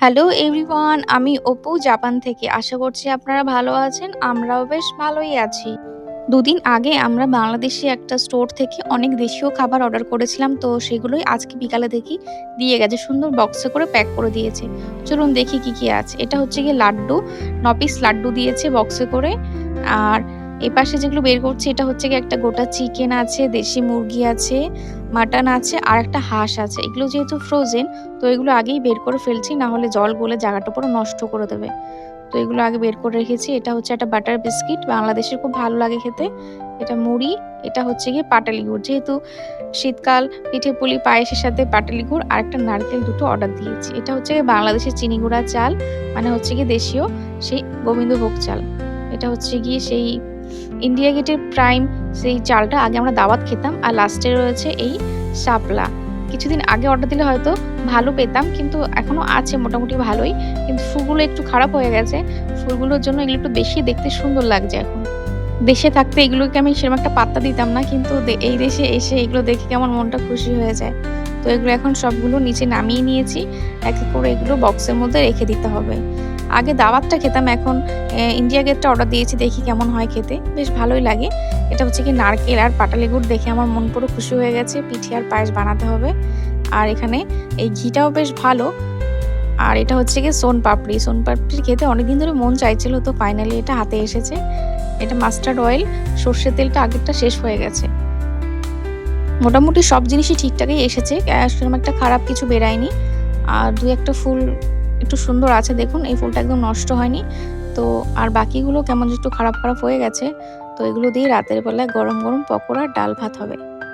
Hello everyone আমি Apu, Japan থেকে। আশা করছি আপনারা ভালো আছেন। আমরাও বেশ ভালোই আছি। দুদিন আগে আমরা বাংলাদেশি একটা স্টোর থেকে অনেক দেশীয় খাবার অর্ডার করেছিলাম। তো সেগুলোই আজকে বিকালে দেখি দিয়ে গেছে। সুন্দর বক্সে করে প্যাক করে দিয়েছে। চলুন দেখি কি কি আছে। এটা হচ্ছে গিয়ে লাড্ডু। নপিস লাড্ডু দিয়েছে বক্সে করে। আর এই পাশে যেগুলো বের করছে, এটা হচ্ছে গিয়ে একটা গোটা চিকেন আছে, দেশি মুরগি আছে মাটন আছে আর একটা হাঁস আছে। এগুলো যেহেতু ফ্রোজেন তো এগুলো আগেই বের করে ফেলছি না হলে জল গলে জায়গাটা পুরো নষ্ট করে দেবে। তো এগুলো আগে বের করে রেখেছি। এটা হচ্ছে একটা বাটার বিস্কিট বাংলাদেশের খুব ভালো লাগে খেতে। এটা মুড়ি, এটা হচ্ছে গিয়ে পাটালি গুড় যেহেতু শীতকাল, পিঠে পুলি, পায়েসের সাথে পাটালি গুড় আর একটা নারকেল দুটো অর্ডার দিয়েছি। এটা হচ্ছে গিয়ে বাংলাদেশের চিনি গুঁড়া চাল মানে হচ্ছে গিয়ে দেশীয়, সেই গোবিন্দভোগ চাল। এটা হচ্ছে গিয়ে সেই ইন্ডিয়া গেটের প্রাইম সেই চালটা আগে আমরা দাওয়াত খেতাম আর লাস্টে রয়েছে এই শাপলা। কিছুদিন আগে অর্ডার দিলে হয়তো ভালো পেতাম, কিন্তু এখনও আছে, মোটামুটি ভালোই। কিন্তু ফুলগুলো একটু খারাপ হয়ে গেছে। ফুলগুলোর জন্য এগুলো একটু বেশি দেখতে সুন্দর লাগছে এখন। দেশে থাকতে এগুলোকে আমি সেরকম একটা পাত্তা দিতাম না, কিন্তু এই দেশে এসে এগুলো দেখে কেমন মনটা খুশি হয়ে যায়। তো এগুলো এখন সবগুলো নিচে নামিয়ে নিয়েছি। এক করে এগুলো বক্সের মধ্যে রেখে দিতে হবে। আগে দাওয়াতটা খেতাম, এখন ইন্ডিয়া গেটটা অর্ডার দিয়েছি, দেখি কেমন হয় খেতে। বেশ ভালোই লাগে। এটা হচ্ছে কি নারকেল আর পাটালি গুড় দেখে আমার মন পুরো খুশি হয়ে গেছে। পিঠে আর পায়েস বানাতে হবে। আর এখানে এই ঘিটাও বেশ ভালো। আর এটা হচ্ছে কি সোন পাপড়ি। সোন পাপড়ি খেতে অনেকদিন ধরে মন চাইছিল, তো ফাইনালি এটা হাতে এসেছে। এটা মাস্টার্ড অয়েল সর্ষের তেলটা আগেরটা শেষ হয়ে গেছে। মোটামুটি সব জিনিসই ঠিকঠাকই এসেছে। সেরকম একটা খারাপ কিছু বেরায়নি। আর দু একটা ফুল একটু সুন্দর আছে, দেখুন। এই ফুলটা একদম নষ্ট হয়নি। তো আর বাকিগুলো কেমন একটু খারাপ খারাপ হয়ে গেছে, তো এগুলো দিয়ে রাতের বেলায় গরম গরম পকোড়া ডাল ভাত হবে।